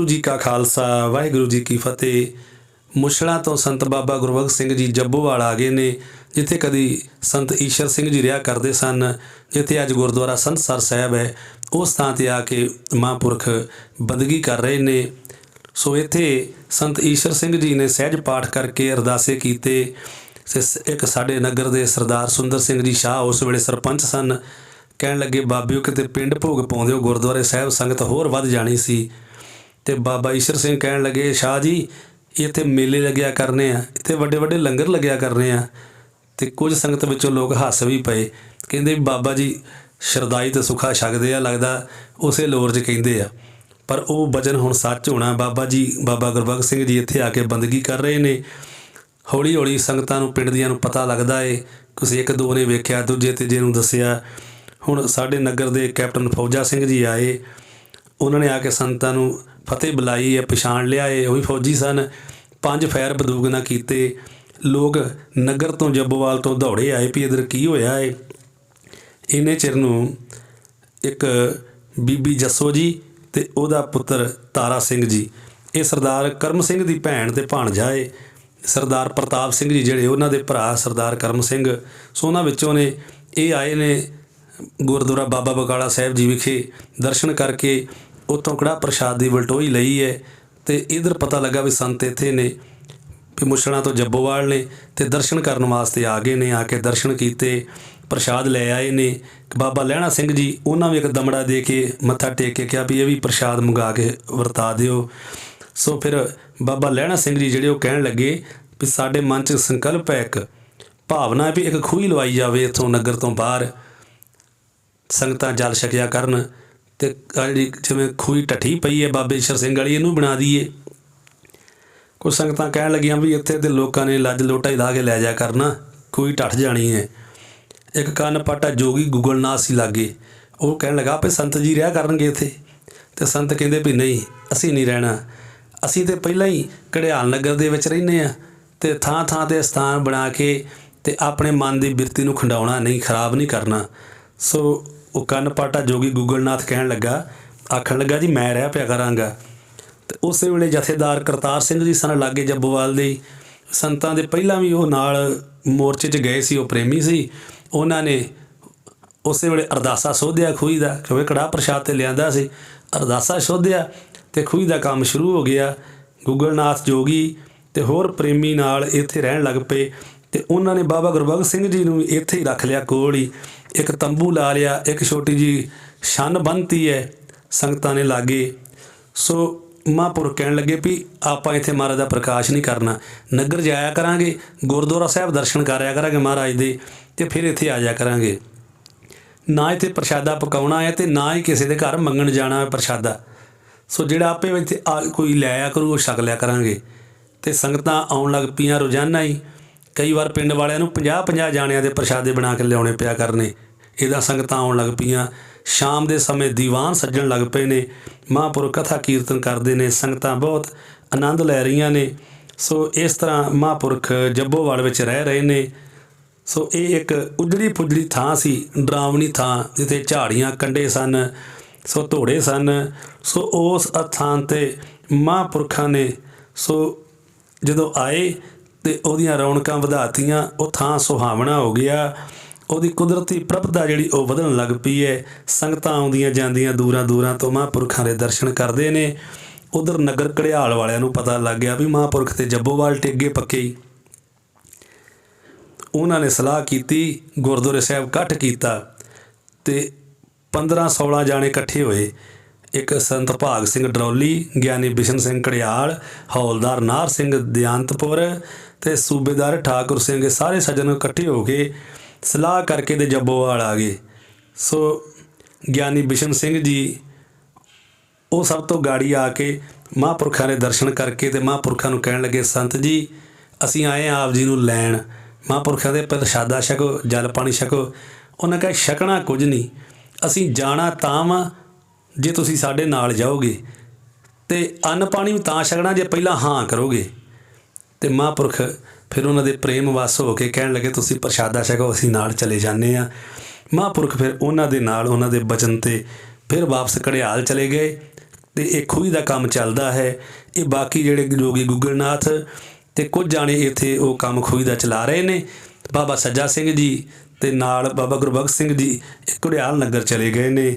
ਗੁਰੂ ਜੀ ਕਾ ਖਾਲਸਾ, ਵਾਹਿਗੁਰੂ ਜੀ ਕੀ ਫਤਿਹ। ਮੁਛਲਾਂ ਤੋਂ ਸੰਤ ਬਾਬਾ ਗੁਰਬਖਸ਼ ਸਿੰਘ ਜੀ ਜੱਬੋਵਾਲ ਆ ਗਏ ਨੇ, ਜਿੱਥੇ ਕਦੀ ਸੰਤ ਈਸ਼ਰ ਸਿੰਘ ਜੀ ਰਿਹਾ ਕਰਦੇ ਸਨ, ਜਿੱਥੇ ਅੱਜ ਗੁਰਦੁਆਰਾ ਸੰਤਸਰ ਸਾਹਿਬ ਹੈ। ਉਸ ਥਾਂ ਤੇ ਆ ਕੇ ਮਹਾਂਪੁਰਖ ਬੰਦਗੀ ਕਰ ਰਹੇ ਨੇ। ਸੋ ਇੱਥੇ ਸੰਤ ਈਸ਼ਰ ਸਿੰਘ ਜੀ ਨੇ ਸਹਿਜ ਪਾਠ ਕਰਕੇ ਅਰਦਾਸੇ ਕੀਤੇ। ਤੇ ਇੱਕ ਸਾਡੇ ਨਗਰ ਦੇ ਸਰਦਾਰ ਸੁੰਦਰ ਸਿੰਘ ਜੀ ਸ਼ਾਹ ਉਸ ਵੇਲੇ ਸਰਪੰਚ ਸਨ। ਕਹਿਣ ਲੱਗੇ ਬਾਬਿਓ ਕਿਤੇ ਪਿੰਡ ਭੋਗ ਪਾਉਂਦੇ ਹੋ, ਗੁਰਦੁਆਰੇ ਸਾਹਿਬ ਸੰਗਤ ਹੋਰ ਵੱਧ ਜਾਣੀ ਸੀ। ਤੇ ਬਾਬਾ ਈਸ਼ਰ ਸਿੰਘ ਕਹਿਣ ਲੱਗੇ, ਸ਼ਾਹ ਜੀ, ਇੱਥੇ ਮੇਲੇ ਲੱਗਿਆ ਕਰਨੇ ਆ, ਇੱਥੇ ਵੱਡੇ ਵੱਡੇ ਲੰਗਰ ਲੱਗਿਆ ਕਰਨੇ ਆ। ਤੇ ਕੁਝ ਸੰਗਤ ਵਿੱਚੋਂ ਲੋਕ ਹੱਸ ਵੀ ਪਏ। ਕਹਿੰਦੇ ਵੀ ਬਾਬਾ ਜੀ ਸ਼ਰਦਾਈ ਤੇ ਸੁੱਖਾ ਛਕਦੇ ਆ, ਲੱਗਦਾ ਉਸੇ ਲੋਰ 'ਚ ਕਹਿੰਦੇ ਆ। ਪਰ ਉਹ ਵਚਨ ਹੁਣ ਸੱਚ ਹੋਣਾ। ਬਾਬਾ ਜੀ, ਬਾਬਾ ਗੁਰਬਖਸ਼ ਸਿੰਘ ਜੀ ਇੱਥੇ ਆ ਕੇ ਬੰਦਗੀ ਕਰ ਰਹੇ ਨੇ। ਹੌਲੀ ਹੌਲੀ ਸੰਗਤਾਂ ਨੂੰ, ਪਿੰਡ ਦੀਆਂ ਨੂੰ ਪਤਾ ਲੱਗਦਾ ਏ। ਕਿਸੇ ਇੱਕ ਦੋ ਨੇ ਵੇਖਿਆ ਦੂਜੇ ਤੀਜੇ ਨੂੰ ਦੱਸਿਆ। ਹੁਣ ਸਾਡੇ ਨਗਰ ਦੇ ਕੈਪਟਨ ਫੌਜਾ ਸਿੰਘ ਜੀ ਆਏ। ਉਹਨਾਂ ਨੇ ਆ ਕੇ ਸੰਤਾਂ ਨੂੰ ਫਤਿਹ ਬੁਲਾਈ ਹੈ, ਪਛਾਣ ਲਿਆ ਏ ਉਹ ਵੀ ਫੌਜੀ ਸਨ। ਪੰਜ ਫੈਰ ਬੰਦੂਕ ਨਾਲ ਕੀਤੇ। ਲੋਕ ਨਗਰ ਤੋਂ ਜੱਬੋਵਾਲ ਤੋਂ ਦੌੜੇ ਆਏ ਵੀ ਇਧਰ ਕੀ ਹੋਇਆ ਏ ਇਹਨੇ ਚਿਰ ਨੂੰ ਇੱਕ ਬੀਬੀ ਜੱਸੋ ਜੀ ਤੇ ਉਹਦਾ ਪੁੱਤਰ ਤਾਰਾ ਸਿੰਘ ਜੀ। ਇਹ ਸਰਦਾਰ ਕਰਮ ਸਿੰਘ ਦੀ ਭੈਣ ਤੇ ਭਾਣਜਾ ਏ ਸਰਦਾਰ ਪ੍ਰਤਾਪ ਸਿੰਘ ਜੀ ਜਿਹੜੇ ਉਹਨਾਂ ਦੇ ਭਰਾ ਸਰਦਾਰ ਕਰਮ ਸਿੰਘ। ਸੋ ਉਹਨਾਂ ਵਿੱਚੋਂ ਨੇ ਇਹ ਆਏ ਨੇ ਗੁਰਦੁਆਰਾ ਬਾਬਾ ਬਕਾਲਾ ਸਾਹਿਬ ਜੀ ਵਿਖੇ ਦਰਸ਼ਨ ਕਰਕੇ ਉੱਥੋਂ ਕੜਾ ਪ੍ਰਸ਼ਾਦ ਦੀ ਵਲਟੋਈ ਲਈ ਹੈ ਤੇ ਇਧਰ ਪਤਾ ਲੱਗਾ ਵੀ ਸੰਤ ਇੱਥੇ ਨੇ, ਵੀ ਮੁਛਲਾਂ ਤੋਂ ਜੱਬੋਵਾਲ ਨੇ ਤੇ ਦਰਸ਼ਨ ਕਰਨ ਵਾਸਤੇ ਆ ਗਏ ਨੇ, ਆ ਕੇ ਦਰਸ਼ਨ ਕੀਤੇ, ਪ੍ਰਸ਼ਾਦ ਲੈ ਆਏ ਨੇ। ਬਾਬਾ ਲਹਿਣਾ ਸਿੰਘ ਜੀ, ਉਹਨਾਂ ਵੀ ਇੱਕ ਦਮੜਾ ਦੇ ਕੇ ਮੱਥਾ ਟੇਕ ਕੇ ਕਿਹਾ ਵੀ ਇਹ ਵੀ ਪ੍ਰਸ਼ਾਦ ਮੰਗਾ ਕੇ ਵਰਤਾ ਦਿਓ। ਸੋ ਫਿਰ ਬਾਬਾ ਲਹਿਣਾ ਸਿੰਘ ਜੀ ਜਿਹੜੇ ਉਹ ਕਹਿਣ ਲੱਗੇ ਵੀ ਸਾਡੇ ਮਨ 'ਚ ਸੰਕਲਪ ਹੈ ਇੱਕ, ਭਾਵਨਾ ਹੈ ਵੀ ਇੱਕ ਖੂਹੀ ਲਵਾਈ ਜਾਵੇ ਇੱਥੋਂ ਨਗਰ ਤੋਂ ਬਾਹਰ। ਸੰਗਤਾਂ ਜਲ ਛਕਿਆ ਕਰਨ ਤੇ ਆਹ ਜਿਹੜੀ ਜਿਵੇਂ ਖੂਹੀ ਟੱਠੀ ਪਈ ਹੈ, ਬਾਬੇ ਈਸ਼ਰ ਸਿੰਘ ਵਾਲੀ ਇਹਨੂੰ ਬਣਾ ਦਈਏ। ਕੁਝ ਸੰਗਤਾਂ ਕਹਿਣ ਲੱਗੀਆਂ ਵੀ ਇੱਥੇ ਦੇ ਲੋਕਾਂ ਨੇ ਲੱਜ ਲੋਟਾ ਹੀ ਲਾ ਕੇ ਲੈ ਜਾ ਕਰਨਾ ਕੋਈ ਟੱਟ ਜਾਣੀ ਹੈ। ਇੱਕ ਕੰਨ ਪਾਟਾ ਜੋਗੀ ਗੁਗਲਨਾਥ ਸੀ ਲਾਗੇ, ਉਹ ਕਹਿਣ ਲੱਗਾ ਆਪੇ ਸੰਤ ਜੀ ਰਿਹਾ ਕਰਨਗੇ ਇੱਥੇ। ਤੇ ਸੰਤ ਕਹਿੰਦੇ ਵੀ ਨਹੀਂ, ਅਸੀਂ ਨਹੀਂ ਰਹਿਣਾ। ਅਸੀਂ ਤੇ ਪਹਿਲਾਂ ਹੀ ਘੜਿਆਲ ਨਗਰ ਦੇ ਵਿੱਚ ਰਹਿੰਦੇ ਆ ਤੇ ਥਾਂ ਥਾਂ ਤੇ ਸਥਾਨ ਬਣਾ ਕੇ ਤੇ ਆਪਣੇ ਮਨ ਦੀ ਬਿਰਤੀ ਨੂੰ ਖੰਡਾਉਣਾ ਨਹੀਂ, ਖਰਾਬ ਨਹੀਂ ਕਰਨਾ। ਸੋ ਉਹ ਕੰਨ ਪਾਟਾ ਜੋਗੀ ਗੁਗਲਨਾਥ ਕਹਿਣ ਲੱਗਾ, ਆਖਣ ਲੱਗਾ, ਜੀ ਮੈਂ ਰਹਿ ਪਿਆ ਕਰਾਂਗਾ। ਤੇ ਉਸੇ ਵੇਲੇ ਜਥੇਦਾਰ ਕਰਤਾਰ ਸਿੰਘ ਜੀ ਸਨ ਲਾਗੇ ਜੱਬੋਵਾਲ ਦੇ। ਸੰਤਾਂ ਦੇ ਪਹਿਲਾਂ ਵੀ ਉਹ ਨਾਲ ਮੋਰਚੇ 'ਚ ਗਏ ਸੀ, ਉਹ ਪ੍ਰੇਮੀ ਸੀ। ਉਹਨਾਂ ਨੇ ਉਸੇ ਵੇਲੇ ਅਰਦਾਸਾ ਸੋਧਿਆ ਖੂਹੀ ਦਾ, ਕਿਉਂਕਿ ਕੜਾ ਪ੍ਰਸ਼ਾਦ ਤੇ ਲਿਆਂਦਾ ਸੀ। ਅਰਦਾਸਾ ਸੋਧਿਆ ਤੇ ਖੂਹੀ ਦਾ ਕੰਮ ਸ਼ੁਰੂ ਹੋ ਗਿਆ। ਗੁਗਲਨਾਥ ਜੋਗੀ ਤੇ ਹੋਰ ਪ੍ਰੇਮੀ ਨਾਲ ਇੱਥੇ ਰਹਿਣ ਲੱਗ ਪਏ। ਤੇ ਉਹਨਾਂ ਨੇ ਬਾਬਾ ਗੁਰਬਖਸ਼ ਸਿੰਘ ਜੀ ਨੂੰ ਵੀ ਇੱਥੇ ਹੀ ਰੱਖ ਲਿਆ ਕੋਲ ਹੀ। ਇੱਕ ਤੰਬੂ ਲਾ ਲਿਆ, ਇੱਕ ਛੋਟੀ ਜੀ ਛੰਨ ਬੰਨਤੀ ਹੈ, ਸੰਗਤਾਂ ਨੇ ਲਾਗੇ। ਸੋ ਮਹਾਂਪੁਰਖ ਕਹਿਣ ਲੱਗੇ ਵੀ ਆਪਾਂ ਇੱਥੇ ਮਹਾਰਾਜ ਦਾ ਪ੍ਰਕਾਸ਼ ਨਹੀਂ ਕਰਨਾ। ਨਗਰ ਜਾਇਆ ਕਰਾਂਗੇ, ਗੁਰਦੁਆਰਾ ਸਾਹਿਬ ਦਰਸ਼ਨ ਕਰਿਆ ਕਰਾਂਗੇ ਮਹਾਰਾਜ ਦੇ ਤੇ ਫਿਰ ਇੱਥੇ ਆ ਜਾਇਆ ਕਰਾਂਗੇ। ਨਾ ਇੱਥੇ ਪ੍ਰਸ਼ਾਦਾ ਪਕਾਉਣਾ ਹੈ ਤੇ ਨਾ ਹੀ ਕਿਸੇ ਦੇ ਘਰ ਮੰਗਣ ਜਾਣਾ ਹੈ ਪ੍ਰਸ਼ਾਦਾ। ਸੋ ਜਿਹੜਾ ਆਪੇ ਇੱਥੇ ਆ- ਕੋਈ ਲੈ ਆ ਕਰੂ, ਉਹ ਛਕ ਲਿਆ ਕਰਾਂਗੇ। ਤੇ ਸੰਗਤਾਂ ਆਉਣ ਲੱਗ ਪਈਆਂ ਰੋਜ਼ਾਨਾ ਹੀ। ਕਈ ਵਾਰ ਪਿੰਡ ਵਾਲਿਆਂ ਨੂੰ 50 50 ਜਾਣਿਆਂ ਦੇ ਪ੍ਰਸ਼ਾਦੇ ਬਣਾ ਕੇ ਲਿਆਉਣੇ ਪਿਆ ਕਰਨੇ। ਇਹਦਾ ਸੰਗਤਾਂ ਆਉਣ ਲੱਗ ਪਈਆਂ। ਸ਼ਾਮ ਦੇ ਸਮੇਂ ਦੀਵਾਨ ਸੱਜਣ ਲੱਗ ਪਏ ਨੇ। ਮਹਾਂਪੁਰਖ ਕਥਾ ਕੀਰਤਨ ਕਰਦੇ ਨੇ। ਸੰਗਤਾਂ ਬਹੁਤ ਆਨੰਦ ਲੈ ਰਹੀਆਂ ਨੇ। ਸੋ ਇਸ ਤਰ੍ਹਾਂ ਮਹਾਂਪੁਰਖ ਜੱਬੋਵਾਲ ਵਿੱਚ ਰਹਿ ਰਹੇ ਨੇ। ਸੋ ਇਹ ਇੱਕ ਉਜੜੀ ਪੁਜੜੀ ਥਾਂ ਸੀ। ਡਰਾਵਣੀ ਥਾਂ ਜਿੱਥੇ ਝਾੜੀਆਂ ਕੰਡੇ ਸਨ। ਸੋ ਧੋੜੇ ਸਨ। ਸੋ ਉਸ ਅਥਾਂ ਤੇ ਮਹਾਂਪੁਰਖਾਂ ਨੇ ਸੋ ਜਦੋਂ ਆਏ ਤੇ ਉਹਦੀਆਂ ਰੌਣਕਾਂ ਵਧਾਤੀਆਂ, ਉਹ ਥਾਂ ਸੁਹਾਵਣਾ ਹੋ ਗਿਆ। ਉਹਦੀ ਕੁਦਰਤੀ ਪ੍ਰਭਤਾ ਜਿਹੜੀ ਉਹ ਵਧਣ ਲੱਗ ਪਈ ਹੈ। ਸੰਗਤਾਂ ਆਉਂਦੀਆਂ ਜਾਂਦੀਆਂ ਦੂਰਾਂ ਦੂਰਾਂ ਤੋਂ ਮਹਾਂਪੁਰਖਾਂ ਦੇ ਦਰਸ਼ਨ ਕਰਦੇ ਨੇ। ਉਧਰ ਨਗਰ ਘੜਿਆਲ ਵਾਲਿਆਂ ਨੂੰ ਪਤਾ ਲੱਗ ਗਿਆ ਵੀ ਮਹਾਂਪੁਰਖ ਤੇ ਜੱਬੋਵਾਲ ਟਿੱਗੇ ਪੱਕੇ। ਹੀ ਉਹਨਾਂ ਨੇ ਸਲਾਹ ਕੀਤੀ, ਗੁਰਦੁਆਰੇ ਸਾਹਿਬ ਇਕੱਠ ਕੀਤਾ ਤੇ 15 16 ਜਾਣੇ ਇਕੱਠੇ ਹੋਏ। ਇੱਕ ਸੰਤ ਭਾਗ ਸਿੰਘ ਡਰੌਲੀ, ਗਿਆਨੀ ਬਿਸ਼ਨ ਸਿੰਘ ਕੜਿਆਲ ਹੌਲਦਾਰ ਨਾਰ ਸਿੰਘ ਦਿਆਂਤਪੁਰ ਤੇ ਸੂਬੇਦਾਰ ਠਾਕੁਰ ਸਿੰਘ, ਸਾਰੇ ਸੱਜਣ ਇਕੱਠੇ ਹੋ ਕੇ ਸਲਾਹ ਕਰਕੇ ਤੇ ਜੱਬੋਵਾਲ ਆ ਗਏ। ਸੋ ਗਿਆਨੀ ਬਿਸ਼ਨ ਸਿੰਘ ਜੀ, ਉਹ ਸਭ ਤੋਂ ਗਾੜੀ ਆ ਕੇ ਮਹਾਂਪੁਰਖਾਂ ਦੇ ਦਰਸ਼ਨ ਕਰਕੇ ਤੇ ਮਹਾਂਪੁਰਖਾਂ ਨੂੰ ਕਹਿਣ ਲੱਗੇ, ਸੰਤ ਜੀ, ਅਸੀਂ ਆਏ ਹਾਂ ਆਪ ਜੀ ਨੂੰ ਲੈਣ। ਮਹਾਂਪੁਰਖਾਂ ਦੇ ਪ੍ਰਸ਼ਾਦਾ ਛਕੋ, ਜਲ ਪਾਣੀ ਛਕੋ। ਉਹਨਾਂ ਕਹੇ, ਛਕਣਾ ਕੁਝ ਨਹੀਂ। ਅਸੀਂ ਜਾਣਾ ਤਾਂ ਵਾ ਜੇ ਤੁਸੀਂ ਸਾਡੇ ਨਾਲ ਜਾਓਗੇ ਤੇ ਅੰਨ ਪਾਣੀ ਵੀ ਤਾਂ ਛਕਣਾ ਜੇ ਪਹਿਲਾਂ ਹਾਂ ਕਰੋਗੇ। ਤੇ ਮਹਾਂਪੁਰਖ ਫਿਰ ਉਹਨਾਂ ਦੇ ਪ੍ਰੇਮ ਵਸ ਹੋ ਕੇ ਕਹਿਣ ਲੱਗੇ, ਤੁਸੀਂ ਪ੍ਰਸ਼ਾਦਾ ਛਕੋ, ਅਸੀਂ ਨਾਲ ਚਲੇ ਜਾਂਦੇ ਆ ਮਹਾਂਪੁਰਖ ਫਿਰ ਉਹਨਾਂ ਦੇ ਨਾਲ, ਉਹਨਾਂ ਦੇ ਬਚਨ ਤੇ ਫਿਰ ਵਾਪਸ ਘੜਿਆਲ ਚਲੇ ਗਏ ਤੇ ਇਹ ਖੂਹੀ ਦਾ ਕੰਮ ਚੱਲਦਾ ਹੈ। ਇਹ ਬਾਕੀ ਜਿਹੜੇ ਜੋਗੀ ਗੁੱਗਲਨਾਥ ਤੇ ਕੁਝ ਜਾਣੇ ਇੱਥੇ ਉਹ ਕੰਮ ਖੂਹੀ ਦਾ ਚਲਾ ਰਹੇ ਨੇ। ਬਾਬਾ ਸੱਜਾ ਸਿੰਘ ਜੀ ਤੇ ਨਾਲ ਬਾਬਾ ਗੁਰਬਖਸ਼ ਸਿੰਘ ਜੀ ਇਹ ਘੁੜਿਆਲ ਨਗਰ ਚਲੇ ਗਏ ਨੇ।